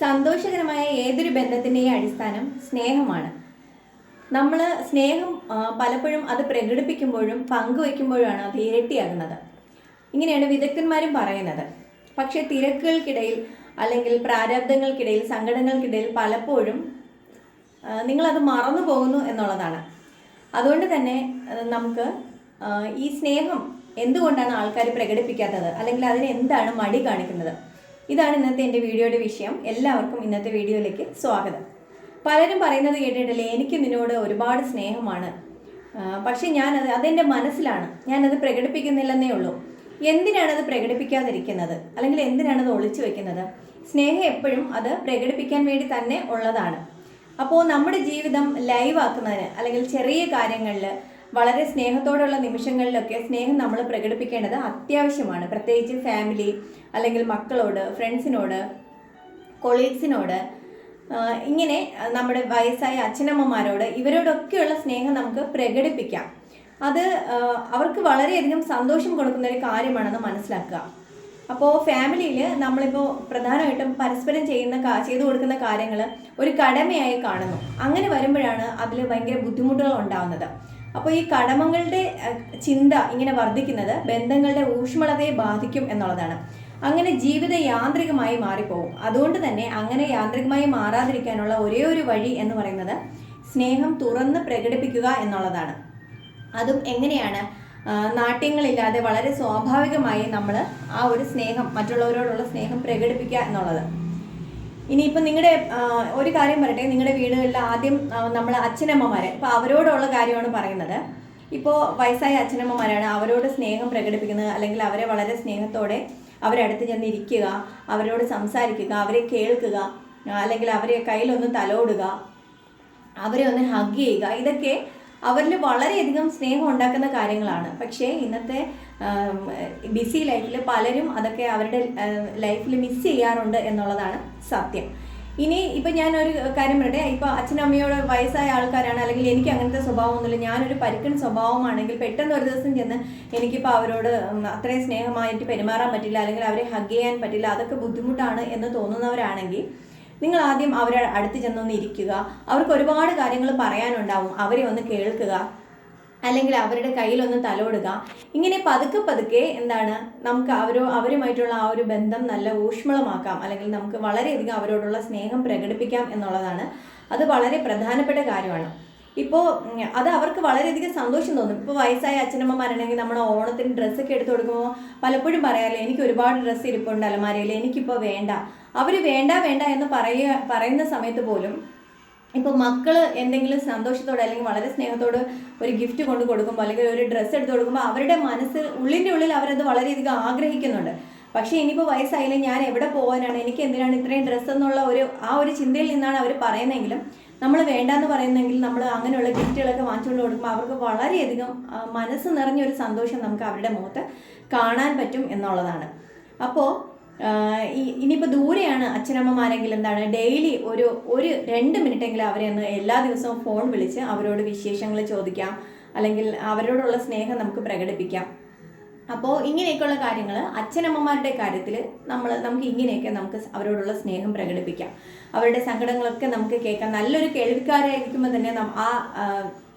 സന്തോഷകരമായ ഏതൊരു ബന്ധത്തിന്റെയും അടിസ്ഥാനം സ്നേഹമാണ്. നമ്മൾ സ്നേഹം പലപ്പോഴും അത് പ്രകടിപ്പിക്കുമ്പോഴും പങ്കുവയ്ക്കുമ്പോഴുമാണ് അത് ഇരട്ടിയാകുന്നത്. ഇങ്ങനെയാണ് വിദഗ്ധന്മാരും പറയുന്നത്. പക്ഷേ തിരക്കുകൾക്കിടയിൽ അല്ലെങ്കിൽ പ്രാരാബ്ദങ്ങൾക്കിടയിൽ സങ്കടങ്ങൾക്കിടയിൽ പലപ്പോഴും നിങ്ങളത് മറന്നു പോകുന്നു എന്നുള്ളതാണ്. അതുകൊണ്ട് തന്നെ നമുക്ക് ഈ സ്നേഹം എന്തുകൊണ്ടാണ് ആൾക്കാർ പ്രകടിപ്പിക്കാത്തത്? അല്ലെങ്കിൽ അതിന് എന്താണ് മടി കാണിക്കുന്നത്? ഇതാണ് ഇന്നത്തെ എന്റെ വീഡിയോയുടെ വിഷയം. എല്ലാവർക്കും ഇന്നത്തെ വീഡിയോയിലേക്ക് സ്വാഗതം. പലരും പറയുന്നത് കേട്ടിട്ടില്ലേ എനിക്ക് നിന്നോട് ഒരുപാട് സ്നേഹമാണ്. പക്ഷേ ഞാനത് അതെന്റെ മനസ്സിലാണ്. ഞാനത് പ്രകടിപ്പിക്കുന്നില്ലെന്നേ ഉള്ളൂ. എന്തിനാണത് പ്രകടിപ്പിക്കാതിരിക്കുന്നത്? അല്ലെങ്കിൽ എന്തിനാണത് ഒളിച്ചു വെക്കുന്നത്? സ്നേഹം എപ്പോഴും അത് പ്രകടിപ്പിക്കാൻ വേണ്ടി തന്നെ ഉള്ളതാണ്. അപ്പോൾ നമ്മുടെ ജീവിതം ലൈവ് ആക്കുന്നതിന് അല്ലെങ്കിൽ ചെറിയ കാര്യങ്ങളിൽ വളരെ സ്നേഹത്തോടുള്ള നിമിഷങ്ങളിലൊക്കെ സ്നേഹം നമ്മൾ പ്രകടിപ്പിക്കേണ്ടത് അത്യാവശ്യമാണ്. പ്രത്യേകിച്ച് ഫാമിലി അല്ലെങ്കിൽ മക്കളോട് ഫ്രണ്ട്സിനോട് കൊളീഗ്സിനോട് ഇങ്ങനെ നമ്മുടെ വയസ്സായ അച്ഛനമ്മമാരോട് ഇവരോടൊക്കെയുള്ള സ്നേഹം നമുക്ക് പ്രകടിപ്പിക്കാം. അത് അവർക്ക് വളരെയധികം സന്തോഷം കൊടുക്കുന്ന ഒരു കാര്യമാണെന്ന് മനസ്സിലാക്കുക. അപ്പോൾ ഫാമിലിയിൽ നമ്മളിപ്പോൾ പ്രധാനമായിട്ടും പരസ്പരം ചെയ്യുന്ന ചെയ്തു കൊടുക്കുന്ന കാര്യങ്ങൾ ഒരു കടമയായി കാണുന്നു. അങ്ങനെ വരുമ്പോഴാണ് അതിൽ ഭയങ്കര ബുദ്ധിമുട്ടുകൾ ഉണ്ടാവുന്നത്. അപ്പോൾ ഈ കടമകളുടെ ചിന്ത ഇങ്ങനെ വർദ്ധിക്കുന്നത് ബന്ധങ്ങളുടെ ഊഷ്മളതയെ ബാധിക്കും എന്നുള്ളതാണ്. അങ്ങനെ ജീവിത യാന്ത്രികമായി മാറിപ്പോകും അതുകൊണ്ട് തന്നെ അങ്ങനെ യാന്ത്രികമായി മാറാതിരിക്കാനുള്ള ഒരേ ഒരു വഴി എന്ന് പറയുന്നത് സ്നേഹം തുറന്ന് പ്രകടിപ്പിക്കുക എന്നുള്ളതാണ്. അതും എങ്ങനെയാണ് നാട്യങ്ങളില്ലാതെ വളരെ സ്വാഭാവികമായി നമ്മൾ ആ ഒരു സ്നേഹം മറ്റുള്ളവരോടുള്ള സ്നേഹം പ്രകടിപ്പിക്കുക എന്നുള്ളത്. ഇനിയിപ്പോൾ നിങ്ങളുടെ ഒരു കാര്യം പറയട്ടെ. നിങ്ങളുടെ വീടുകളിൽ ആദ്യം നമ്മൾ അച്ഛനമ്മമാരെ ഇപ്പോൾ അവരോടുള്ള കാര്യമാണ് പറയുന്നത്. ഇപ്പോൾ വയസ്സായ അച്ഛനമ്മമാരാണ് അവരോട് സ്നേഹം പ്രകടിപ്പിക്കുന്നത് അല്ലെങ്കിൽ അവരെ വളരെ സ്നേഹത്തോടെ അവരടുത്ത് ചെന്ന് ഇരിക്കുക അവരോട് സംസാരിക്കുക അവരെ കേൾക്കുക അല്ലെങ്കിൽ അവരെ കയ്യിലൊന്ന് തലോടുക അവരെ ഒന്ന് ഹഗ് ചെയ്യുക ഇതൊക്കെ അവരിൽ വളരെയധികം സ്നേഹം ഉണ്ടാക്കുന്ന കാര്യങ്ങളാണ്. പക്ഷേ ഇന്നത്തെ ബിസി ലൈഫിൽ പലരും അതൊക്കെ അവരുടെ ലൈഫിൽ മിസ് ചെയ്യാറുണ്ട് എന്നുള്ളതാണ് സത്യം. ഇനി ഇപ്പം ഞാനൊരു കാര്യം പറയട്ടെ. ഇപ്പം അച്ഛനമ്മയോട് വയസ്സായ ആൾക്കാരാണ് അല്ലെങ്കിൽ എനിക്ക് അങ്ങനത്തെ സ്വഭാവമൊന്നുമില്ല. ഞാനൊരു പരുക്കൻ സ്വഭാവമാണെങ്കിൽ പെട്ടെന്ന് ഒരു ദിവസം ചെന്ന് എനിക്കിപ്പോൾ അവരോട് അത്രയും സ്നേഹമായിട്ട് പെരുമാറാൻ പറ്റില്ല അല്ലെങ്കിൽ അവരെ ഹഗ് ചെയ്യാൻ പറ്റില്ല അതൊക്കെ ബുദ്ധിമുട്ടാണ് എന്ന് തോന്നുന്നവരാണെങ്കിൽ നിങ്ങൾ ആദ്യം അവരെ അടുത്ത് ചെന്നൊന്ന് ഇരിക്കുക. അവർക്ക് ഒരുപാട് കാര്യങ്ങൾ പറയാനുണ്ടാവും. അവരെ ഒന്ന് കേൾക്കുക. അല്ലെങ്കിൽ അവരുടെ കയ്യിലൊന്ന് തലോടുക. ഇങ്ങനെ പതുക്കെ പതുക്കെ എന്താണ് നമുക്ക് അവരോ അവരുമായിട്ടുള്ള ആ ഒരു ബന്ധം നല്ല ഊഷ്മളമാക്കാം. അല്ലെങ്കിൽ നമുക്ക് വളരെയധികം അവരോടുള്ള സ്നേഹം പ്രകടിപ്പിക്കാം എന്നുള്ളതാണ്. അത് വളരെ പ്രധാനപ്പെട്ട കാര്യമാണ്. ഇപ്പോൾ അത് അവർക്ക് വളരെയധികം സന്തോഷം തോന്നും. ഇപ്പോൾ വയസ്സായ അച്ഛനമ്മമാരാണെങ്കിൽ നമ്മൾ ഓണത്തിന് ഡ്രസ്സൊക്കെ എടുത്ത് കൊടുക്കുമ്പോൾ പലപ്പോഴും പറയാമല്ലോ എനിക്ക് ഒരുപാട് ഡ്രസ്സ് ഇരിപ്പുണ്ട് അലമാരയിൽ എനിക്കിപ്പോൾ വേണ്ട. അവർ വേണ്ട വേണ്ട എന്ന് പറയുക പറയുന്ന സമയത്ത് പോലും ഇപ്പോൾ മക്കൾ എന്തെങ്കിലും സന്തോഷത്തോടെ അല്ലെങ്കിൽ വളരെ സ്നേഹത്തോട് ഒരു ഗിഫ്റ്റ് കൊണ്ട് കൊടുക്കുമ്പോൾ അല്ലെങ്കിൽ ഒരു ഡ്രസ്സ് എടുത്ത് കൊടുക്കുമ്പോൾ അവരുടെ മനസ്സ് ഉള്ളിന്റെ ഉള്ളിൽ അവരത് വളരെയധികം ആഗ്രഹിക്കുന്നുണ്ട്. പക്ഷേ ഇനിയിപ്പോൾ വയസ്സായില്ലേ ഞാൻ എവിടെ പോകാനാണ് എനിക്ക് എന്തിനാണ് ഇത്രയും ഡ്രസ്സ് എന്നുള്ള ഒരു ആ ഒരു ചിന്തയിൽ നിന്നാണ് അവർ പറയുന്നതെങ്കിലും നമ്മൾ വേണ്ടാന്ന് പറയുന്നെങ്കിൽ നമ്മൾ അങ്ങനെയുള്ള ഗിഫ്റ്റുകളൊക്കെ വാങ്ങിച്ചുകൊണ്ട് കൊടുക്കുമ്പോൾ അവർക്ക് വളരെയധികം മനസ്സ് നിറഞ്ഞൊരു സന്തോഷം നമുക്ക് അവരുടെ മുഖത്ത് കാണാൻ പറ്റും എന്നുള്ളതാണ്. അപ്പോൾ ഇനിയിപ്പോൾ ദൂരെയാണ് അച്ഛനമ്മമാരെങ്കിൽ എന്താണ് ഡെയിലി ഒരു ഒരു രണ്ട് മിനിറ്റെങ്കിലും അവരെ ഒന്ന് എല്ലാ ദിവസവും ഫോൺ വിളിച്ച് അവരോട് വിശേഷങ്ങൾ ചോദിക്കാം അല്ലെങ്കിൽ അവരോടുള്ള സ്നേഹം നമുക്ക് പ്രകടിപ്പിക്കാം. അപ്പോൾ ഇങ്ങനെയൊക്കെയുള്ള കാര്യങ്ങൾ അച്ഛനമ്മമാരുടെ കാര്യത്തിൽ നമ്മൾ നമുക്ക് ഇങ്ങനെയൊക്കെ നമുക്ക് അവരോടുള്ള സ്നേഹം പ്രകടിപ്പിക്കാം. അവരുടെ സങ്കടങ്ങളൊക്കെ നമുക്ക് കേൾക്കാം. നല്ലൊരു കേൾവിക്കാരായിരിക്കുമ്പോൾ തന്നെ ആ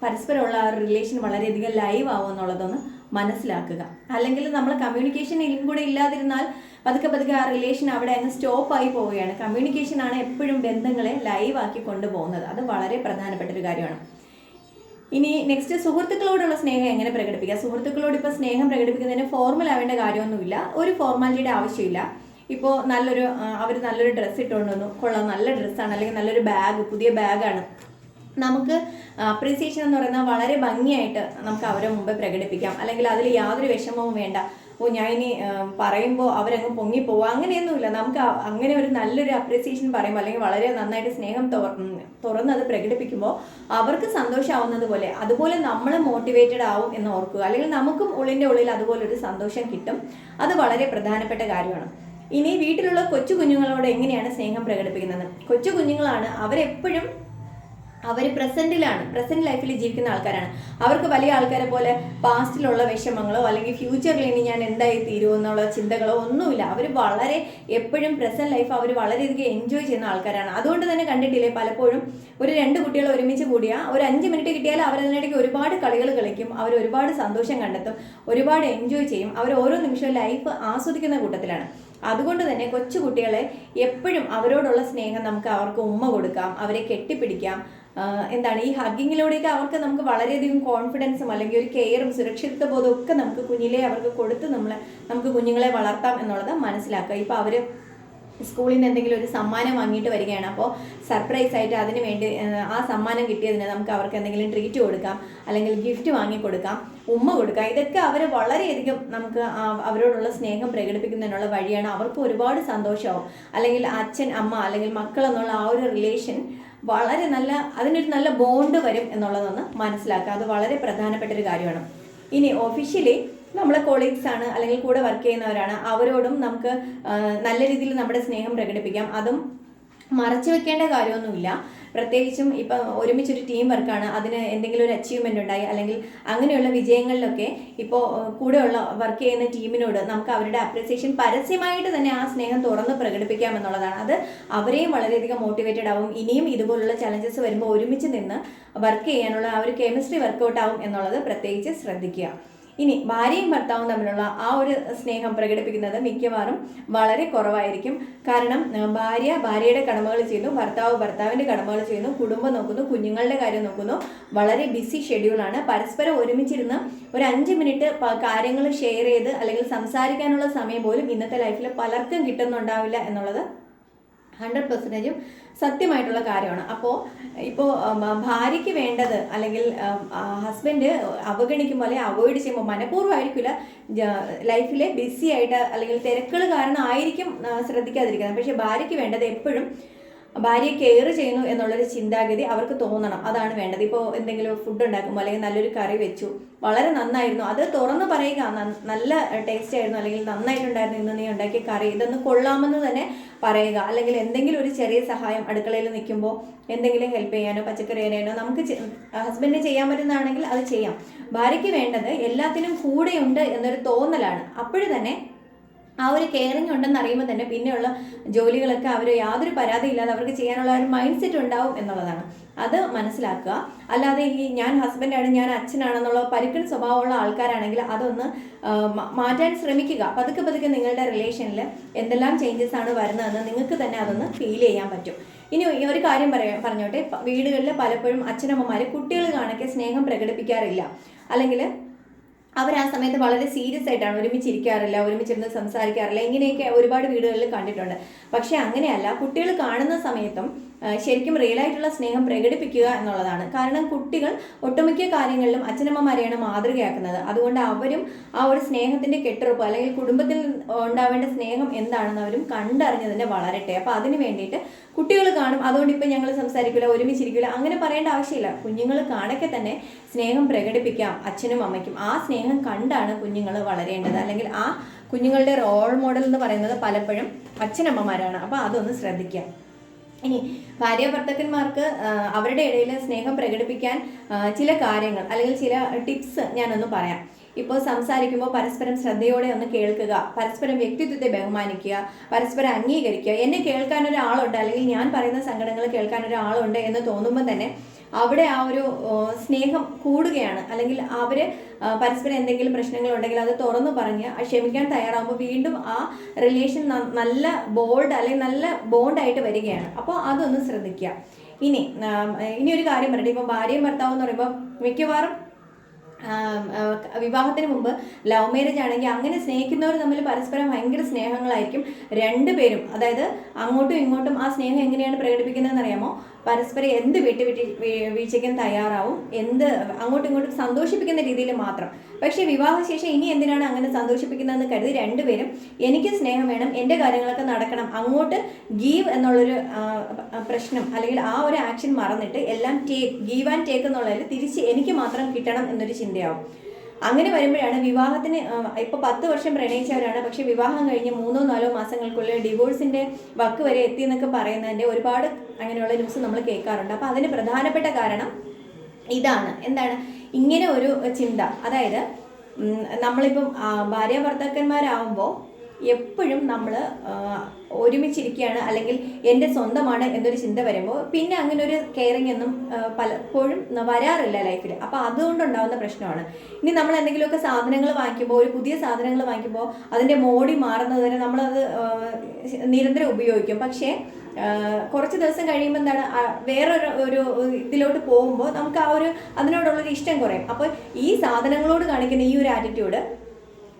പരസ്പരമുള്ള ആ റിലേഷൻ വളരെയധികം ലൈവ് ആവും എന്നുള്ളതൊന്ന് മനസ്സിലാക്കുക. അല്ലെങ്കിൽ നമ്മൾ കമ്മ്യൂണിക്കേഷൻ കൂടെ ഇല്ലാതിരുന്നാൽ പതുക്കെ പതുക്കെ ആ റിലേഷൻ അവിടെ അങ്ങ് സ്റ്റോപ്പ് ആയി പോവുകയാണ്. കമ്മ്യൂണിക്കേഷൻ ആണ് എപ്പോഴും ബന്ധങ്ങളെ ലൈവ് ആക്കി കൊണ്ടുപോകുന്നത്. അത് വളരെ പ്രധാനപ്പെട്ട ഒരു കാര്യമാണ്. ഇനി നെക്സ്റ്റ് സുഹൃത്തുക്കളോടുള്ള സ്നേഹം എങ്ങനെ പ്രകടിപ്പിക്കാം? സുഹൃത്തുക്കളോട് ഇപ്പോൾ സ്നേഹം പ്രകടിപ്പിക്കുന്നതിന് ഫോർമൽ ആവേണ്ട കാര്യമൊന്നുമില്ല. ഒരു ഫോർമാലിറ്റിയുടെ ആവശ്യമില്ല. ഇപ്പോൾ നല്ലൊരു അവർ നല്ലൊരു ഡ്രസ്സ് ഇട്ടുകൊണ്ട് വന്നു. കൊള്ളാം. നല്ല ഡ്രസ്സാണ് അല്ലെങ്കിൽ നല്ലൊരു ബാഗ് പുതിയ ബാഗാണ് നമുക്ക് അപ്രീസിയേഷൻ എന്ന് പറയുന്നത് വളരെ ഭംഗിയായിട്ട് നമുക്ക് അവരെ മുമ്പ് പ്രകടിപ്പിക്കാം. അല്ലെങ്കിൽ അതിൽ യാതൊരു വിഷമവും വേണ്ട. ഓ ഞാൻ ഇനി പറയുമ്പോൾ അവരങ്ങ് പൊങ്ങിപ്പോവുക അങ്ങനെയൊന്നുമില്ല. നമുക്ക് അങ്ങനെ ഒരു നല്ലൊരു അപ്രീസിയേഷൻ പറയുമ്പോൾ അല്ലെങ്കിൽ വളരെ നന്നായിട്ട് സ്നേഹം തുറന്ന് അത് പ്രകടിപ്പിക്കുമ്പോൾ അവർക്ക് സന്തോഷമാവുന്നത് പോലെ അതുപോലെ നമ്മൾ മോട്ടിവേറ്റഡ് ആവും എന്ന് ഓർക്കുക. അല്ലെങ്കിൽ നമുക്കും ഉള്ളിന്റെ ഉള്ളിൽ അതുപോലെ ഒരു സന്തോഷം കിട്ടും. അത് വളരെ പ്രധാനപ്പെട്ട കാര്യമാണ്. ഇനി വീട്ടിലുള്ള കൊച്ചു കുഞ്ഞുങ്ങളോട് എങ്ങനെയാണ് സ്നേഹം പ്രകടിപ്പിക്കുന്നത്? കൊച്ചു കുഞ്ഞുങ്ങളാണ് അവരെപ്പോഴും അവർ പ്രസന്റിലാണ് പ്രസന്റ് ലൈഫിൽ ജീവിക്കുന്ന ആൾക്കാരാണ്. അവർക്ക് വലിയ ആൾക്കാരെ പോലെ പാസ്റ്റിലുള്ള വിഷമങ്ങളോ അല്ലെങ്കിൽ ഫ്യൂച്ചറിൽ ഇനി ഞാൻ എന്തായി തീരുമോ എന്നുള്ള ചിന്തകളോ ഒന്നുമില്ല. അവർ വളരെ എപ്പോഴും പ്രസന്റ് ലൈഫ് അവർ വളരെയധികം എൻജോയ് ചെയ്യുന്ന ആൾക്കാരാണ്. അതുകൊണ്ട് തന്നെ കണ്ടിട്ടില്ലേ പലപ്പോഴും ഒരു രണ്ട് കുട്ടികൾ ഒരുമിച്ച് കൂടിയ ഒരു അഞ്ച് മിനിറ്റ് കിട്ടിയാൽ അവർ അതിനിടയ്ക്ക് ഒരുപാട് കളികൾ കളിക്കും അവർ ഒരുപാട് സന്തോഷം കണ്ടെത്തും ഒരുപാട് എൻജോയ് ചെയ്യും അവർ ഓരോ നിമിഷവും ലൈഫ് ആസ്വദിക്കുന്ന കൂട്ടത്തിലാണ്. അതുകൊണ്ട് തന്നെ കൊച്ചു കുട്ടികളെ എപ്പോഴും അവരോടുള്ള സ്നേഹം നമുക്ക് അവർക്ക് ഉമ്മ കൊടുക്കാം അവരെ കെട്ടിപ്പിടിക്കാം എന്താണ് ഈ ഹഗ്ഗിങ്ങിലൂടെയൊക്കെ അവർക്ക് നമുക്ക് വളരെയധികം കോൺഫിഡൻസും അല്ലെങ്കിൽ ഒരു കെയറും സുരക്ഷിത ബോധവും ഒക്കെ നമുക്ക് കുഞ്ഞിലെ അവർക്ക് കൊടുത്ത് നമ്മളെ നമുക്ക് കുഞ്ഞുങ്ങളെ വളർത്താം എന്നുള്ളത് മനസ്സിലാക്കുക. ഇപ്പോൾ അവർ സ്കൂളിൽ നിന്ന് എന്തെങ്കിലും ഒരു സമ്മാനം വാങ്ങിയിട്ട് വരികയാണ്. അപ്പോൾ സർപ്രൈസ് ആയിട്ട് അതിന് വേണ്ടി ആ സമ്മാനം കിട്ടിയതിന് നമുക്ക് അവർക്ക് എന്തെങ്കിലും ട്രീറ്റ് കൊടുക്കാം അല്ലെങ്കിൽ ഗിഫ്റ്റ് വാങ്ങി കൊടുക്കാം ഉമ്മ കൊടുക്കാം. ഇതൊക്കെ അവർ വളരെയധികം നമുക്ക് അവരോടുള്ള സ്നേഹം പ്രകടിപ്പിക്കുന്നതിനുള്ള വഴിയാണ്. അവർക്ക് ഒരുപാട് സന്തോഷമാവും. അല്ലെങ്കിൽ അച്ഛൻ അമ്മ അല്ലെങ്കിൽ മക്കൾ എന്നുള്ള ആ ഒരു റിലേഷൻ വളരെ നല്ല അതിനൊരു നല്ല ബോണ്ട് വരും എന്നുള്ളതൊന്ന് മനസ്സിലാക്കുക. അത് വളരെ പ്രധാനപ്പെട്ട ഒരു കാര്യമാണ്. ഇനി ഒഫീഷ്യലി നമ്മളെ കൊളീഗ്സ് ആണ് അല്ലെങ്കിൽ കൂടെ വർക്ക് ചെയ്യുന്നവരാണ് അവരോടും നമുക്ക് നല്ല രീതിയിൽ നമ്മുടെ സ്നേഹം പ്രകടിപ്പിക്കാം. അതും മറച്ചു വെക്കേണ്ട കാര്യമൊന്നുമില്ല. പ്രത്യേകിച്ചും ഇപ്പം ഒരുമിച്ചൊരു ടീം വർക്കാണ് അതിന് എന്തെങ്കിലും ഒരു അച്ചീവ്മെന്റ് ഉണ്ടായി. അല്ലെങ്കിൽ അങ്ങനെയുള്ള വിജയങ്ങളിലൊക്കെ ഇപ്പോൾ കൂടെയുള്ള വർക്ക് ചെയ്യുന്ന ടീമിനോട് നമുക്ക് അവരുടെ അപ്രിസിയേഷൻ പരസ്യമായിട്ട് തന്നെ ആ സ്നേഹം തുറന്ന് പ്രകടിപ്പിക്കാമെന്നുള്ളതാണ്. അത് അവരെയും വളരെയധികം മോട്ടിവേറ്റഡ് ആവും. ഇനിയും ഇതുപോലുള്ള ചലഞ്ചസ് വരുമ്പോൾ ഒരുമിച്ച് നിന്ന് വർക്ക് ചെയ്യാനുള്ള ആ ഒരു കെമിസ്ട്രി വർക്കൗട്ട് ആവും എന്നുള്ളത് പ്രത്യേകിച്ച് ശ്രദ്ധിക്കുക. ഇനി ഭാര്യയും ഭർത്താവും തമ്മിലുള്ള ആ ഒരു സ്നേഹം പ്രകടിപ്പിക്കുന്നത് മിക്കവാറും വളരെ കുറവായിരിക്കും. കാരണം ഭാര്യ ഭാര്യയുടെ കടമകൾ ചെയ്യുന്നു ഭർത്താവ് ഭർത്താവിന്റെ കടമകൾ ചെയ്യുന്നു കുടുംബം നോക്കുന്നു കുഞ്ഞുങ്ങളുടെ കാര്യം നോക്കുന്നു. വളരെ ബിസി ഷെഡ്യൂളാണ് പരസ്പരം ഒരുമിച്ചിരുന്ന് ഒരു അഞ്ച് മിനിറ്റ് കാര്യങ്ങൾ ഷെയർ ചെയ്ത് അല്ലെങ്കിൽ സംസാരിക്കാനുള്ള സമയം പോലും ഇന്നത്തെ ലൈഫിൽ പലർക്കും കിട്ടുന്നുണ്ടാവില്ല എന്നുള്ളത് ഹൺഡ്രഡ് പെർസെന്റേജും സത്യമായിട്ടുള്ള കാര്യമാണ്. അപ്പോൾ ഇപ്പോൾ ഭാര്യയ്ക്ക് വേണ്ടത് അല്ലെങ്കിൽ ഹസ്ബൻഡ് അവഗണിക്കുമ്പോൾ അല്ലെങ്കിൽ അവോയ്ഡ് ചെയ്യുമ്പോൾ മനഃപൂർവമായിരിക്കില്ല ലൈഫിലെ ബിസി ആയിട്ട് അല്ലെങ്കിൽ തിരക്കുകൾ കാരണം ആയിരിക്കും ശ്രദ്ധിക്കാതിരിക്കുന്നത്. പക്ഷേ ഭാര്യയ്ക്ക് വേണ്ടത് എപ്പോഴും ഭാര്യയെ കെയർ ചെയ്യുന്നു എന്നുള്ളൊരു ചിന്താഗതി അവർക്ക് തോന്നണം. അതാണ് വേണ്ടത്. ഇപ്പോൾ എന്തെങ്കിലും ഫുഡ് ഉണ്ടാക്കുമ്പോൾ അല്ലെങ്കിൽ നല്ലൊരു കറി വെച്ചു. വളരെ നന്നായിരുന്നു. അത് തുറന്ന് പറയുക നല്ല ടേസ്റ്റ് ആയിരുന്നു അല്ലെങ്കിൽ നന്നായിട്ടുണ്ടായിരുന്നു ഇന്ന് നീ ഉണ്ടാക്കിയ കറി ഇതൊന്ന് കൊള്ളാമെന്ന് തന്നെ പറയുക. അല്ലെങ്കിൽ എന്തെങ്കിലും ഒരു ചെറിയ സഹായം അടുക്കളയിൽ നിൽക്കുമ്പോൾ എന്തെങ്കിലും ഹെൽപ്പ് ചെയ്യാനോ പച്ചക്കറി അരിയാനോ നമുക്ക് ഹസ്ബൻഡിന് ചെയ്യാൻ പറ്റുന്നതാണെങ്കിൽ അത് ചെയ്യാം. ഭാര്യയ്ക്ക് വേണ്ടത് എല്ലാത്തിനും കൂടെയുണ്ട് എന്നൊരു തോന്നലാണ്. അപ്പോഴും തന്നെ ആ ഒരു കെയറിങ് ഉണ്ടെന്ന് അറിയുമ്പോൾ തന്നെ പിന്നെയുള്ള ജോലികളൊക്കെ അവർ യാതൊരു പരാതിയില്ലാതെ അവർക്ക് ചെയ്യാനുള്ള ഒരു മൈൻഡ് സെറ്റ് ഉണ്ടാവും എന്നുള്ളതാണ്. അത് മനസ്സിലാക്കുക. അല്ലാതെ ഈ ഞാൻ ഹസ്ബൻഡാണ് ഞാൻ അച്ഛനാണെന്നുള്ള പരുക്കൻ സ്വഭാവമുള്ള ആൾക്കാരാണെങ്കിൽ അതൊന്ന് മാറ്റാൻ ശ്രമിക്കുക. പതുക്കെ പതുക്കെ നിങ്ങളുടെ റിലേഷനിൽ എന്തെല്ലാം ചേഞ്ചസ് ആണ് വരുന്നതെന്ന് നിങ്ങൾക്ക് തന്നെ അതൊന്ന് ഫീൽ ചെയ്യാൻ പറ്റും. ഇനി ഒരു കാര്യം പറയാം പറഞ്ഞോട്ടെ. വീടുകളിൽ പലപ്പോഴും അച്ഛനമ്മമാർ കുട്ടികൾ കാണക്കെ സ്നേഹം പ്രകടിപ്പിക്കാറില്ല. അല്ലെങ്കിൽ അവർ ആ സമയത്ത് വളരെ സീരിയസ് ആയിട്ടാണ് ഒരുമിച്ചിരിക്കാറില്ല ഒരുമിച്ചിരുന്ന് സംസാരിക്കാറില്ല. ഇങ്ങനെയൊക്കെ ഒരുപാട് വീടുകളിൽ കണ്ടിട്ടുണ്ട്. പക്ഷേ അങ്ങനെയല്ല കുട്ടികൾ കാണുന്ന സമയത്തും ശരിക്കും റിയൽ ആയിട്ടുള്ള സ്നേഹം പ്രകടിപ്പിക്കുക എന്നുള്ളതാണ്. കാരണം കുട്ടികൾ ഒട്ടുമിക്ക കാര്യങ്ങളിലും അച്ഛനമ്മമാരെയാണ് മാതൃകയാക്കുന്നത്. അതുകൊണ്ട് അവരും ആ ഒരു സ്നേഹത്തിന്റെ കെട്ടുറപ്പ് അല്ലെങ്കിൽ കുടുംബത്തിൽ ഉണ്ടാവേണ്ട സ്നേഹം എന്താണെന്ന് അവരും കണ്ടറിഞ്ഞ് വളരട്ടെ. അപ്പോൾ അതിന് വേണ്ടിയിട്ട് കുട്ടികൾ കാണും. അതുകൊണ്ട് ഇപ്പം ഞങ്ങൾ സംസാരിക്കില്ല ഒരുമിച്ചിരിക്കില്ല അങ്ങനെ പറയേണ്ട ആവശ്യമില്ല. കുഞ്ഞുങ്ങൾ കാണക്കെ തന്നെ സ്നേഹം പ്രകടിപ്പിക്കാം അച്ഛനും അമ്മയ്ക്കും. ആ സ്നേഹം കണ്ടാണ് കുഞ്ഞുങ്ങൾ വളരേണ്ടത്. അല്ലെങ്കിൽ ആ കുഞ്ഞുങ്ങളുടെ റോൾ മോഡൽ എന്ന് പറയുന്നത് പലപ്പോഴും അച്ഛനമ്മമാരാണ്. അപ്പോൾ അതൊന്ന് ശ്രദ്ധിക്കുക ഇനി ഭാര്യ ഭർത്താക്കന്മാർക്ക് അവരുടെ ഇടയിൽ സ്നേഹം പ്രകടിപ്പിക്കാൻ ചില കാര്യങ്ങൾ അല്ലെങ്കിൽ ചില ടിപ്സ് ഞാനൊന്ന് പറയാം. ഇപ്പോൾ സംസാരിക്കുമ്പോൾ പരസ്പരം ശ്രദ്ധയോടെ ഒന്ന് കേൾക്കുക പരസ്പരം വ്യക്തിത്വത്തെ ബഹുമാനിക്കുക പരസ്പരം അംഗീകരിക്കുക. എന്നെ കേൾക്കാൻ ഒരാളുണ്ട് അല്ലെങ്കിൽ ഞാൻ പറയുന്ന സങ്കടങ്ങൾ കേൾക്കാൻ ഒരാളുണ്ട് എന്ന് തോന്നുമ്പോൾ തന്നെ അവിടെ ആ ഒരു സ്നേഹം കൂടുകയാണ്. അല്ലെങ്കിൽ അവർ പരസ്പരം എന്തെങ്കിലും പ്രശ്നങ്ങൾ ഉണ്ടെങ്കിൽ അത് തുറന്നു പറഞ്ഞ് ക്ഷമിക്കാൻ തയ്യാറാകുമ്പോൾ വീണ്ടും ആ റിലേഷൻ നല്ല ബോൾഡ് അല്ലെങ്കിൽ നല്ല ബോണ്ടായിട്ട് വരികയാണ്. അപ്പോൾ അതൊന്ന് ശ്രദ്ധിക്കുക. ഇനി ഇനി ഒരു കാര്യം പറയട്ടെ. ഇപ്പോൾ ഭാര്യയും ഭർത്താവും എന്ന് പറയുമ്പോൾ മിക്കവാറും വിവാഹത്തിന് മുമ്പ് ലവ് മാരേജ് ആണെങ്കിൽ അങ്ങനെ സ്നേഹിക്കുന്നവർ തമ്മിൽ പരസ്പരം ഭയങ്കര സ്നേഹങ്ങളായിരിക്കും രണ്ടുപേരും. അതായത് അങ്ങോട്ടും ഇങ്ങോട്ടും ആ സ്നേഹം എങ്ങനെയാണ് പ്രകടിപ്പിക്കുന്നതെന്ന് അറിയാമോ? പരസ്പരം എന്ത് വിട്ട് വിട്ട് വീഴ്ചയ്ക്കും തയ്യാറാവും എന്ത് അങ്ങോട്ടും ഇങ്ങോട്ടും സന്തോഷിപ്പിക്കുന്ന രീതിയിൽ മാത്രം. പക്ഷേ വിവാഹശേഷം ഇനി എന്തിനാണ് അങ്ങനെ സന്തോഷിപ്പിക്കുന്നതെന്ന് കരുതി രണ്ടുപേരും എനിക്ക് സ്നേഹം വേണം എന്റെ കാര്യങ്ങളൊക്കെ നടക്കണം അങ്ങോട്ട് ഗീവ് എന്നുള്ളൊരു പ്രശ്നം അല്ലെങ്കിൽ ആ ഒരു ആക്ഷൻ മറന്നിട്ട് എല്ലാം ടേക്ക് ഗീവ് ആൻഡ് ടേക്ക് എന്നുള്ളതിൽ തിരിച്ച് എനിക്ക് മാത്രം കിട്ടണം എന്നൊരു ചിന്തയാവും. അങ്ങനെ വരുമ്പോഴാണ് വിവാഹത്തിന് ഇപ്പോൾ പത്ത് വർഷം പ്രണയിച്ചവരാണ്. പക്ഷെ വിവാഹം കഴിഞ്ഞ് മൂന്നോ നാലോ മാസങ്ങൾക്കുള്ളിൽ ഡിവോഴ്സിന്റെ വക്ക് വരെ എത്തി എന്നൊക്കെ പറയുന്നതിന്റെ ഒരുപാട് അങ്ങനെയുള്ള ന്യൂസ് നമ്മൾ കേൾക്കാറുണ്ട്. അപ്പോൾ അതിന് പ്രധാനപ്പെട്ട കാരണം ഇതാണ്. എന്താണ്? ഇങ്ങനെ ഒരു ചിന്ത. അതായത് നമ്മളിപ്പം ഭാര്യ ഭർത്താക്കന്മാരാവുമ്പോൾ എപ്പോഴും നമ്മൾ ഒരുമിച്ചിരിക്കുകയാണ്. അല്ലെങ്കിൽ എന്റെ സ്വന്തമാണ് എന്നൊരു ചിന്ത വരുമ്പോൾ പിന്നെ അങ്ങനെ ഒരു കെയറിങ് ഒന്നും പലപ്പോഴും വരാറില്ല ലൈഫിൽ അപ്പോൾ അതുകൊണ്ടുണ്ടാവുന്ന പ്രശ്നമാണ്. ഇനി നമ്മൾ എന്തെങ്കിലുമൊക്കെ സാധനങ്ങൾ വാങ്ങിക്കുമ്പോൾ ഒരു പുതിയ സാധനങ്ങൾ വാങ്ങിക്കുമ്പോൾ അതിന്റെ മോടി മാറുന്നത് വരെ നമ്മളത് നിരന്തരം ഉപയോഗിക്കും. പക്ഷേ കുറച്ച് ദിവസം കഴിയുമ്പോൾ എന്താണ് വേറൊരു ഒരു ഇതിലോട്ട് പോകുമ്പോൾ നമുക്ക് ആ ഒരു അതിനോടുള്ളൊരു ഇഷ്ടം കുറയും. അപ്പോൾ ഈ സാധനങ്ങളോട് കാണിക്കുന്ന ഈ ഒരു ആറ്റിറ്റ്യൂഡ്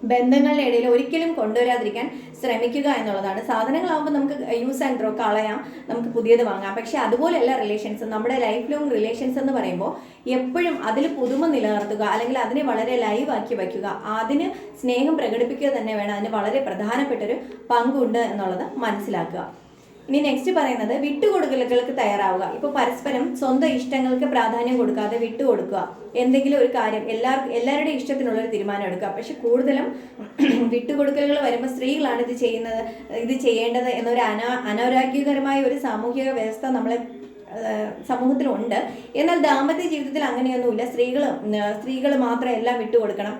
ബന്ധങ്ങളുടെ ഇടയിൽ ഒരിക്കലും കൊണ്ടുവരാതിരിക്കാൻ ശ്രമിക്കുക എന്നുള്ളതാണ്. സാധനങ്ങളാകുമ്പോൾ നമുക്ക് യൂസ് ആൻഡ് ത്രോ കളയാം. നമുക്ക് പുതിയത് വാങ്ങാം. പക്ഷെ അതുപോലെയല്ല റിലേഷൻസ് നമ്മുടെ ലൈഫ് ലോങ് റിലേഷൻസ് എന്ന് പറയുമ്പോൾ എപ്പോഴും അതിൽ പുതുമ നിലനിർത്തുക അല്ലെങ്കിൽ അതിനെ വളരെ ലൈവ് ആക്കി വയ്ക്കുക. അതിന് സ്നേഹം പ്രകടിപ്പിക്കുക തന്നെ വേണം. അതിന് വളരെ പ്രധാനപ്പെട്ടൊരു പങ്കുണ്ട് എന്നുള്ളത് മനസ്സിലാക്കുക. ഇനി നെക്സ്റ്റ് പറയുന്നത് വിട്ടുകൊടുക്കലുകൾക്ക് തയ്യാറാവുക. ഇപ്പോൾ പരസ്പരം സ്വന്തം ഇഷ്ടങ്ങൾക്ക് പ്രാധാന്യം കൊടുക്കാതെ വിട്ടുകൊടുക്കുക. എന്തെങ്കിലും ഒരു കാര്യം എല്ലാ എല്ലാവരുടെയും ഇഷ്ടത്തിനുള്ള ഒരു തീരുമാനം എടുക്കുക. പക്ഷെ കൂടുതലും വിട്ടുകൊടുക്കലുകൾ വരുമ്പോൾ സ്ത്രീകളാണ് ഇത് ചെയ്യുന്നത് ഇത് ചെയ്യേണ്ടത് എന്നൊരു അനാ അനാരോഗ്യകരമായ ഒരു സാമൂഹിക വ്യവസ്ഥ നമ്മളെ സമൂഹത്തിലുണ്ട്. എന്നാൽ ദാമ്പത്യ ജീവിതത്തിൽ അങ്ങനെയൊന്നുമില്ല. സ്ത്രീകൾ സ്ത്രീകൾ മാത്രം എല്ലാം വിട്ടുകൊടുക്കണം.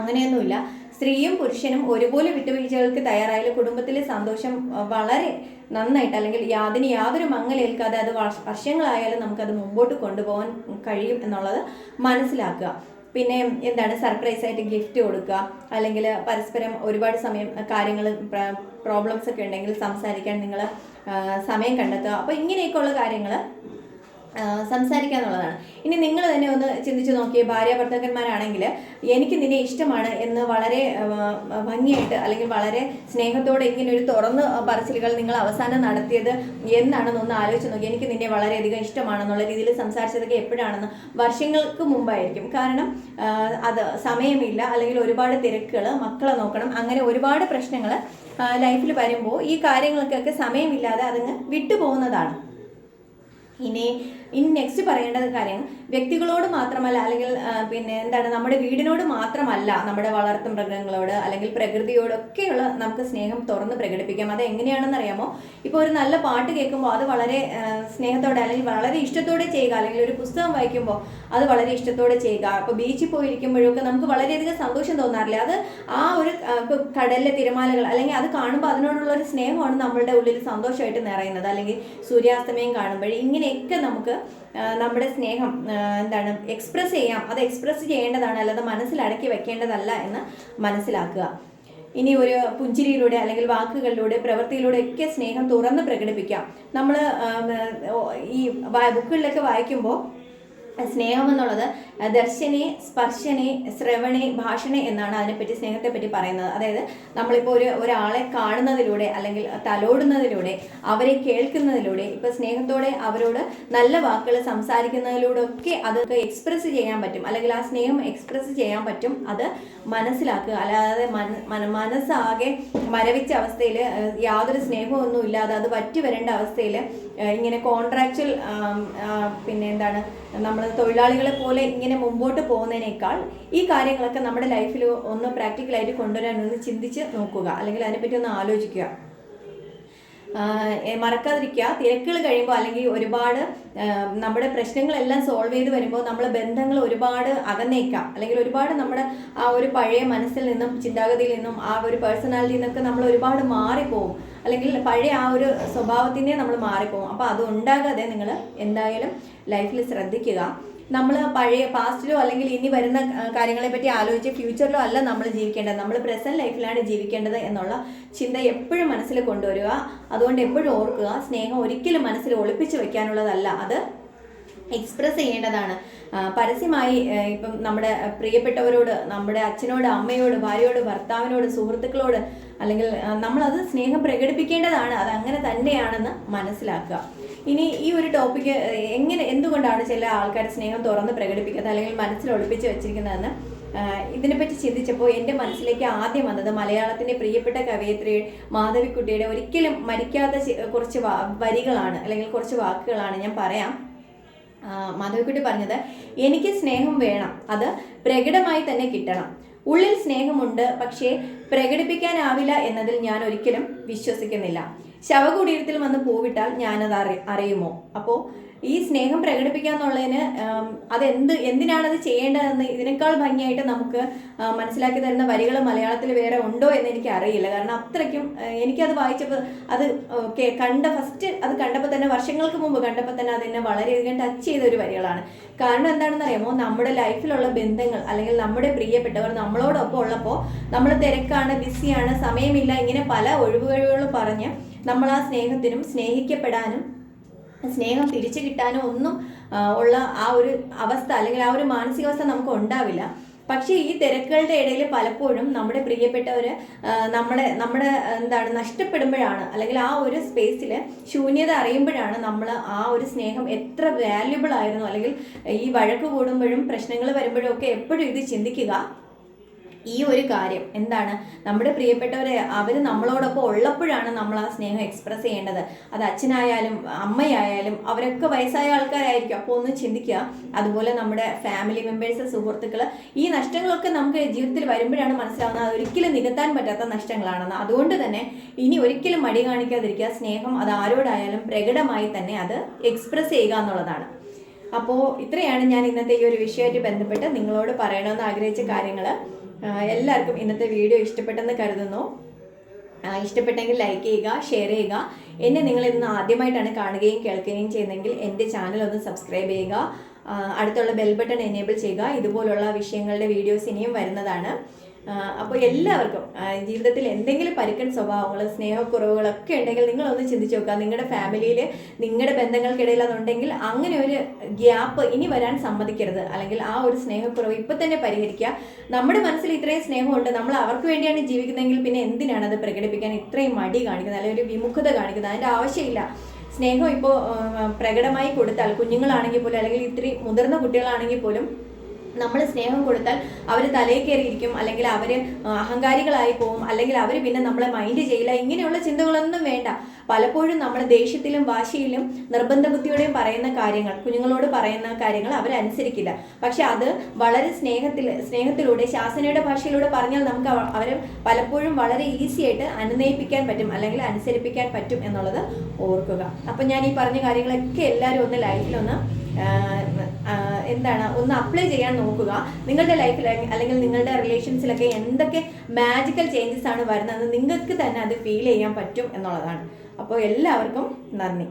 അങ്ങനെയൊന്നുമില്ല. സ്ത്രീയും പുരുഷനും ഒരുപോലെ വിട്ടുവീഴ്ചകൾക്ക് തയ്യാറായാലും കുടുംബത്തിലെ സന്തോഷം വളരെ നന്നായിട്ട് അല്ലെങ്കിൽ യാതിന് യാതൊരു മങ്ങലേൽക്കാതെ അത് വർഷ- വർഷങ്ങളായാലും നമുക്കത് മുമ്പോട്ട് കൊണ്ടുപോകാൻ കഴിയും എന്നുള്ളത് മനസ്സിലാക്കുക. പിന്നെ എന്താണ് സർപ്രൈസ് ആയിട്ട് ഗിഫ്റ്റ് കൊടുക്കുക അല്ലെങ്കിൽ പരസ്പരം ഒരുപാട് സമയം കാര്യങ്ങൾ പ്രോബ്ലംസ് ഒക്കെ ഉണ്ടെങ്കിൽ സംസാരിക്കാൻ നിങ്ങൾ സമയം കണ്ടെത്തുക. അപ്പോൾ ഇങ്ങനെയൊക്കെയുള്ള കാര്യങ്ങൾ സംസാരിക്കുക എന്നുള്ളതാണ് ഇനി നിങ്ങൾ തന്നെ ഒന്ന് ചിന്തിച്ചു നോക്കിയ ഭാര്യ ഭർത്താക്കന്മാരാണെങ്കിൽ എനിക്ക് നിന്നെ ഇഷ്ടമാണ് എന്ന് വളരെ ഭംഗിയായിട്ട് അല്ലെങ്കിൽ വളരെ സ്നേഹത്തോടെ ഇങ്ങനെ ഒരു തുറന്ന് പറച്ചിലുകൾ നിങ്ങൾ അവസാനം നടത്തിയത് എന്നാണെന്ന് ഒന്ന് ആലോചിച്ച് നോക്കി. എനിക്ക് നിന്നെ വളരെയധികം ഇഷ്ടമാണെന്നുള്ള രീതിയിൽ സംസാരിച്ചതൊക്കെ എപ്പോഴാണെന്ന് വർഷങ്ങൾക്ക് മുമ്പായിരിക്കും. കാരണം അത് സമയമില്ല അല്ലെങ്കിൽ ഒരുപാട് തിരക്കുകൾ മക്കളെ നോക്കണം അങ്ങനെ ഒരുപാട് പ്രശ്നങ്ങൾ ലൈഫിൽ വരുമ്പോൾ ഈ കാര്യങ്ങൾക്കൊക്കെ സമയമില്ലാതെ അതങ്ങ് വിട്ടുപോകുന്നതാണ്. ഇനി ഇനി നെക്സ്റ്റ് പറയേണ്ടത് കാര്യം വ്യക്തികളോട് മാത്രമല്ല അല്ലെങ്കിൽ പിന്നെ എന്താണ് നമ്മുടെ വീടിനോട് മാത്രമല്ല നമ്മുടെ വളർത്തു മൃഗങ്ങളോട് അല്ലെങ്കിൽ പ്രകൃതിയോടൊക്കെയുള്ള നമുക്ക് സ്നേഹം തുറന്ന് പ്രകടിപ്പിക്കാം. അത് എങ്ങനെയാണെന്ന് അറിയാമോ? ഇപ്പോൾ ഒരു നല്ല പാട്ട് കേൾക്കുമ്പോൾ അത് വളരെ സ്നേഹത്തോടെ അല്ലെങ്കിൽ വളരെ ഇഷ്ടത്തോടെ ചെയ്യുക അല്ലെങ്കിൽ ഒരു പുസ്തകം വായിക്കുമ്പോൾ അത് വളരെ ഇഷ്ടത്തോടെ ചെയ്യുക. അപ്പോൾ ബീച്ചിൽ പോയിരിക്കുമ്പോഴൊക്കെ നമുക്ക് വളരെയധികം സന്തോഷം തോന്നാറില്ല? അത് ആ ഒരു കടലിലെ തിരമാലകൾ അല്ലെങ്കിൽ അത് കാണുമ്പോൾ അതിനോടുള്ള ഒരു സ്നേഹമാണ് നമ്മളുടെ ഉള്ളിൽ സന്തോഷമായിട്ട് നിറയുന്നത്. അല്ലെങ്കിൽ സൂര്യാസ്തമയം കാണുമ്പോൾ ഇങ്ങനെയൊക്കെ നമുക്ക് നമ്മുടെ സ്നേഹം എന്താണ് എക്സ്പ്രസ് ചെയ്യാം. അത് എക്സ്പ്രസ് ചെയ്യേണ്ടതാണ് അല്ലാതെ മനസ്സിൽ അടക്കി വെക്കേണ്ടതല്ല എന്ന് മനസ്സിലാക്കുക. ഇനി ഒരു പുഞ്ചിരിയിലൂടെ അല്ലെങ്കിൽ വാക്കുകളിലൂടെ പ്രവൃത്തിയിലൂടെ ഒക്കെ സ്നേഹം തുറന്ന് പ്രകടിപ്പിക്കാം. നമ്മൾ ഈ ബുക്കുകളിലൊക്കെ വായിക്കുമ്പോൾ സ്നേഹം എന്നുള്ളത് ദർശനെ സ്പർശനെ ശ്രവണെ ഭാഷണെ എന്നാണ് അതിനെപ്പറ്റി സ്നേഹത്തെപ്പറ്റി പറയുന്നത്. അതായത് നമ്മളിപ്പോൾ ഒരു ഒരാളെ കാണുന്നതിലൂടെ അല്ലെങ്കിൽ തലോടുന്നതിലൂടെ അവരെ കേൾക്കുന്നതിലൂടെ ഇപ്പൊ സ്നേഹത്തോടെ അവരോട് നല്ല വാക്കുകൾ സംസാരിക്കുന്നതിലൂടെ ഒക്കെ അതൊക്കെ എക്സ്പ്രസ് ചെയ്യാൻ പറ്റും. അല്ലെങ്കിൽ ആ സ്നേഹം എക്സ്പ്രസ് ചെയ്യാൻ പറ്റും. അത് മനസ്സിലാക്കുക. അല്ലാതെ മന- മന- മനസ്സാകെ മരവിച്ച അവസ്ഥയിൽ യാതൊരു സ്നേഹമൊന്നും ഇല്ലാതെ അത് വറ്റി വരേണ്ട അവസ്ഥയിൽ ഇങ്ങനെ കോൺട്രാക്ച്വൽ പിന്നെ എന്താണ്? നമ്മൾ തൊഴിലാളികളെ പോലെ ഇങ്ങനെ മുമ്പോട്ട് പോകുന്നതിനേക്കാൾ ഈ കാര്യങ്ങളൊക്കെ നമ്മുടെ ലൈഫിൽ ഒന്ന് പ്രാക്ടിക്കലായിട്ട് കൊണ്ടുവരാൻ ഒന്ന് ചിന്തിച്ച് നോക്കുക. അല്ലെങ്കിൽ അതിനെപ്പറ്റി ഒന്ന് ആലോചിക്കുക. മറക്കാതിരിക്കുക. തിരക്കുകൾ കഴിയുമ്പോൾ അല്ലെങ്കിൽ ഒരുപാട് നമ്മുടെ പ്രശ്നങ്ങളെല്ലാം സോൾവ് ചെയ്ത് വരുമ്പോൾ നമ്മളെ ബന്ധങ്ങൾ ഒരുപാട് അകന്നേക്കാം. അല്ലെങ്കിൽ ഒരുപാട് നമ്മുടെ ആ ഒരു പഴയ മനസ്സിൽ നിന്നും ചിന്താഗതിയിൽ നിന്നും ആ ഒരു പേഴ്സണാലിറ്റിയിൽ നിന്നൊക്കെ നമ്മൾ ഒരുപാട് മാറിപ്പോവും. അല്ലെങ്കിൽ പഴയ ആ ഒരു സ്വഭാവത്തിനെ നമ്മൾ മാറിപ്പോവും. അപ്പോൾ അത് ഉണ്ടാകാതെ നിങ്ങൾ എന്തായാലും ലൈഫിൽ ശ്രദ്ധിക്കുക. നമ്മൾ പഴയ പാസ്റ്റിലോ അല്ലെങ്കിൽ ഇനി വരുന്ന കാര്യങ്ങളെ പറ്റി ആലോചിച്ച് ഫ്യൂച്ചറിലോ അല്ല നമ്മൾ ജീവിക്കേണ്ടത്. നമ്മൾ പ്രസന്റ് ലൈഫിലാണ് ജീവിക്കേണ്ടത് എന്നുള്ള ചിന്ത എപ്പോഴും മനസ്സിൽ കൊണ്ടുവരിക. അതുകൊണ്ട് എപ്പോഴും ഓർക്കുക സ്നേഹം ഒരിക്കലും മനസ്സിൽ ഒളിപ്പിച്ചു വെക്കാനുള്ളതല്ല. അത് എക്സ്പ്രസ് ചെയ്യേണ്ടതാണ്. പരസ്യമായി ഇപ്പം നമ്മുടെ പ്രിയപ്പെട്ടവരോട് നമ്മുടെ അച്ഛനോട് അമ്മയോട് ഭാര്യയോട് ഭർത്താവിനോട് സുഹൃത്തുക്കളോട് അല്ലെങ്കിൽ നമ്മളത് സ്നേഹം പ്രകടിപ്പിക്കേണ്ടതാണ്. അത് അങ്ങനെ തന്നെയാണെന്ന് മനസ്സിലാക്കുക. ഇനി ഈ ഒരു ടോപ്പിക്ക് എങ്ങനെ എന്തുകൊണ്ടാണ് ചില ആൾക്കാർ സ്നേഹം തുറന്ന് പ്രകടിപ്പിക്കുന്നത് അല്ലെങ്കിൽ മനസ്സിൽ ഒളിപ്പിച്ച് വെച്ചിരിക്കുന്നതെന്ന് ഇതിനെപ്പറ്റി ചിന്തിച്ചപ്പോൾ എന്റെ മനസ്സിലേക്ക് ആദ്യം വന്നത് മലയാളത്തിന്റെ പ്രിയപ്പെട്ട കവയത്രി മാധവിക്കുട്ടിയുടെ ഒരിക്കലും മരിക്കാത്ത കുറച്ച് വരികളാണ് അല്ലെങ്കിൽ കുറച്ച് വാക്കുകളാണ് ഞാൻ പറയാം. മാധവിക്കുട്ടി പറഞ്ഞത് എനിക്ക് സ്നേഹം വേണം. അത് പ്രകടമായി തന്നെ കിട്ടണം. ഉള്ളിൽ സ്നേഹമുണ്ട് പക്ഷേ പ്രകടിപ്പിക്കാനാവില്ല എന്നതിൽ ഞാൻ ഒരിക്കലും വിശ്വസിക്കുന്നില്ല. ശവകുടീരത്തിൽ വന്ന് പൂവിട്ടാൽ ഞാനത് അറി അറിയുമോ? അപ്പോൾ ഈ സ്നേഹം പ്രകടിപ്പിക്കാന്നുള്ളതിന് ആം, അതെന്ത് എന്തിനാണത് ചെയ്യേണ്ടതെന്ന് ഇതിനേക്കാൾ ഭംഗിയായിട്ട് നമുക്ക് മനസ്സിലാക്കി തരുന്ന വരികൾ മലയാളത്തിൽ വേറെ ഉണ്ടോ എന്ന് എനിക്ക് അറിയില്ല കാരണം അത്രയ്ക്കും എനിക്കത് വായിച്ചപ്പോൾ അത് ഓക്കെ കണ്ട ഫസ്റ്റ് അത് കണ്ടപ്പോൾ തന്നെ വർഷങ്ങൾക്ക് മുമ്പ് കണ്ടപ്പോൾ തന്നെ അതെന്നെ വളരെയധികം ടച്ച് ചെയ്ത ഒരു വരികളാണ്. കാരണം എന്താണെന്ന് അറിയാമോ നമ്മുടെ ലൈഫിലുള്ള ബന്ധങ്ങൾ അല്ലെങ്കിൽ നമ്മുടെ പ്രിയപ്പെട്ടവർ നമ്മളോടൊപ്പം ഉള്ളപ്പോൾ നമ്മൾ തിരക്കാണ് ബിസിയാണ് സമയമില്ല ഇങ്ങനെ പല ഒഴിവുകഴിവുകൾ പറഞ്ഞ് നമ്മൾ ആ സ്നേഹത്തിനും സ്നേഹിക്കപ്പെടാനും സ്നേഹം തിരിച്ചു കിട്ടാനോ ഒന്നും ഉള്ള ആ ഒരു അവസ്ഥ അല്ലെങ്കിൽ ആ ഒരു മാനസികാവസ്ഥ നമുക്ക് ഉണ്ടാവില്ല. പക്ഷേ ഈ തിരക്കുകളുടെ ഇടയിൽ പലപ്പോഴും നമ്മുടെ പ്രിയപ്പെട്ടവർ നമ്മളെ നമ്മുടെ എന്താണ് നഷ്ടപ്പെടുമ്പോഴാണ് അല്ലെങ്കിൽ ആ ഒരു സ്പേസിൽ ശൂന്യത അറിയുമ്പോഴാണ് നമ്മൾ ആ ഒരു സ്നേഹം എത്ര വാല്യുബിൾ ആയിരുന്നു അല്ലെങ്കിൽ ഈ വഴക്ക് കൂടുമ്പോഴും പ്രശ്നങ്ങൾ വരുമ്പോഴും ഒക്കെ എപ്പോഴും ഇത് ചിന്തിക്കുക. ഈ ഒരു കാര്യം. എന്താണ്? നമ്മുടെ പ്രിയപ്പെട്ടവരെ അവർ നമ്മളോടൊപ്പം ഉള്ളപ്പോഴാണ് നമ്മൾ ആ സ്നേഹം എക്സ്പ്രസ് ചെയ്യേണ്ടത്. അത് അച്ഛനായാലും അമ്മയായാലും അവരൊക്കെ വയസ്സായ ആൾക്കാരായിരിക്കും. അപ്പോൾ ഒന്ന് ചിന്തിക്കുക. അതുപോലെ നമ്മുടെ ഫാമിലി മെമ്പേഴ്സ് സുഹൃത്തുക്കൾ ഈ നഷ്ടങ്ങളൊക്കെ നമുക്ക് ജീവിതത്തിൽ വരുമ്പോഴാണ് മനസ്സിലാവുന്നത്. അതൊരിക്കലും നികത്താൻ പറ്റാത്ത നഷ്ടങ്ങളാണെന്ന്. അതുകൊണ്ട് തന്നെ ഇനി ഒരിക്കലും മടി കാണിക്കാതിരിക്കുക. സ്നേഹം അത് ആരോടായാലും പ്രകടമായി തന്നെ അത് എക്സ്പ്രസ് ചെയ്യുക എന്നുള്ളതാണ്. അപ്പോൾ ഇത്രയാണ് ഞാൻ ഇന്നത്തെ ഈ ഒരു വിഷയമായിട്ട് ബന്ധപ്പെട്ട് നിങ്ങളോട് പറയണമെന്ന് ആഗ്രഹിച്ച കാര്യങ്ങൾ എല്ലാവർക്കും ഇന്നത്തെ വീഡിയോ ഇഷ്ടപ്പെട്ടെന്ന് കരുതുന്നു. ഇഷ്ടപ്പെട്ടെങ്കിൽ ലൈക്ക് ചെയ്യുക ഷെയർ ചെയ്യുക. എന്നെ നിങ്ങൾ ഇന്ന് ആദ്യമായിട്ടാണ് കാണുകയും കേൾക്കുകയും ചെയ്യുന്നതെങ്കിൽ എന്റെ ചാനൽ ഒന്ന് സബ്സ്ക്രൈബ് ചെയ്യുക. അടുത്തുള്ള ബെൽ ബട്ടൺ എനേബിൾ ചെയ്യുക. ഇതുപോലുള്ള വിഷയങ്ങളുടെ വീഡിയോസ് ഇനിയും വരുന്നതാണ്. അപ്പോൾ എല്ലാവർക്കും ജീവിതത്തിൽ എന്തെങ്കിലും പരുക്കൻ സ്വഭാവങ്ങൾ സ്നേഹക്കുറവുകളൊക്കെ ഉണ്ടെങ്കിൽ നിങ്ങളൊന്ന് ചിന്തിച്ച് നോക്കുക. നിങ്ങളുടെ ഫാമിലിയിൽ നിങ്ങളുടെ ബന്ധങ്ങൾക്കിടയിൽ അതുണ്ടെങ്കിൽ അങ്ങനെ ഒരു ഗ്യാപ്പ് ഇനി വരാൻ സമ്മതിക്കരുത്. അല്ലെങ്കിൽ ആ ഒരു സ്നേഹക്കുറവ് ഇപ്പം തന്നെ പരിഹരിക്കുക. നമ്മുടെ മനസ്സിൽ ഇത്രയും സ്നേഹമുണ്ട്. നമ്മൾ അവർക്ക് വേണ്ടിയാണ് ജീവിക്കുന്നതെങ്കിൽ പിന്നെ എന്തിനാണ് അത് പ്രകടിപ്പിക്കാൻ ഇത്രയും മടി കാണിക്കുന്നത്? അല്ലെങ്കിൽ ഒരു വിമുഖത കാണിക്കുന്നത്? അതിന്റെ ആവശ്യമില്ല. സ്നേഹം ഇപ്പോൾ പ്രകടമായി കൊടുത്താൽ കുഞ്ഞുങ്ങളാണെങ്കിൽ പോലും അല്ലെങ്കിൽ ഇത്തിരി മുതിർന്ന കുട്ടികളാണെങ്കിൽ പോലും നമ്മൾ സ്നേഹം കൊടുത്താൽ അവർ തലയിൽ കയറിയിരിക്കും അല്ലെങ്കിൽ അവർ അഹങ്കാരികളായി പോകും അല്ലെങ്കിൽ അവർ പിന്നെ നമ്മളെ മൈൻഡ് ചെയ്യില്ല. ഇങ്ങനെയുള്ള ചിന്തകളൊന്നും വേണ്ട. പലപ്പോഴും നമ്മൾ ദേഷ്യത്തിലും വാശിയിലും നിർബന്ധ ബുദ്ധിയോടെയും പറയുന്ന കാര്യങ്ങൾ കുഞ്ഞുങ്ങളോട് പറയുന്ന കാര്യങ്ങൾ അവരനുസരിക്കില്ല. പക്ഷെ അത് വളരെ സ്നേഹത്തിൽ സ്നേഹത്തിലൂടെ ശാസനയുടെ ഭാഷയിലൂടെ പറഞ്ഞാൽ നമുക്ക് അവ- അവരെ പലപ്പോഴും വളരെ ഈസി ആയിട്ട് അനുനയിപ്പിക്കാൻ പറ്റും അല്ലെങ്കിൽ അനുസരിപ്പിക്കാൻ പറ്റും എന്നുള്ളത് ഓർക്കുക. അപ്പം ഞാൻ ഈ പറഞ്ഞ കാര്യങ്ങളൊക്കെ എല്ലാവരും ഒന്ന് ലൈഫിലൊന്ന് എന്താണ് ഒന്ന് അപ്ലൈ ചെയ്യാൻ നോക്കുക. നിങ്ങളുടെ ലൈഫിൽ അല്ലെങ്കിൽ നിങ്ങളുടെ റിലേഷൻസിലൊക്കെ എന്തൊക്കെ മാജിക്കൽ ചേഞ്ചസ് ആണ് വരുന്നത് നിങ്ങൾക്ക് തന്നെ അത് ഫീൽ ചെയ്യാൻ പറ്റും എന്നുള്ളതാണ്. അപ്പോൾ എല്ലാവർക്കും നന്ദി.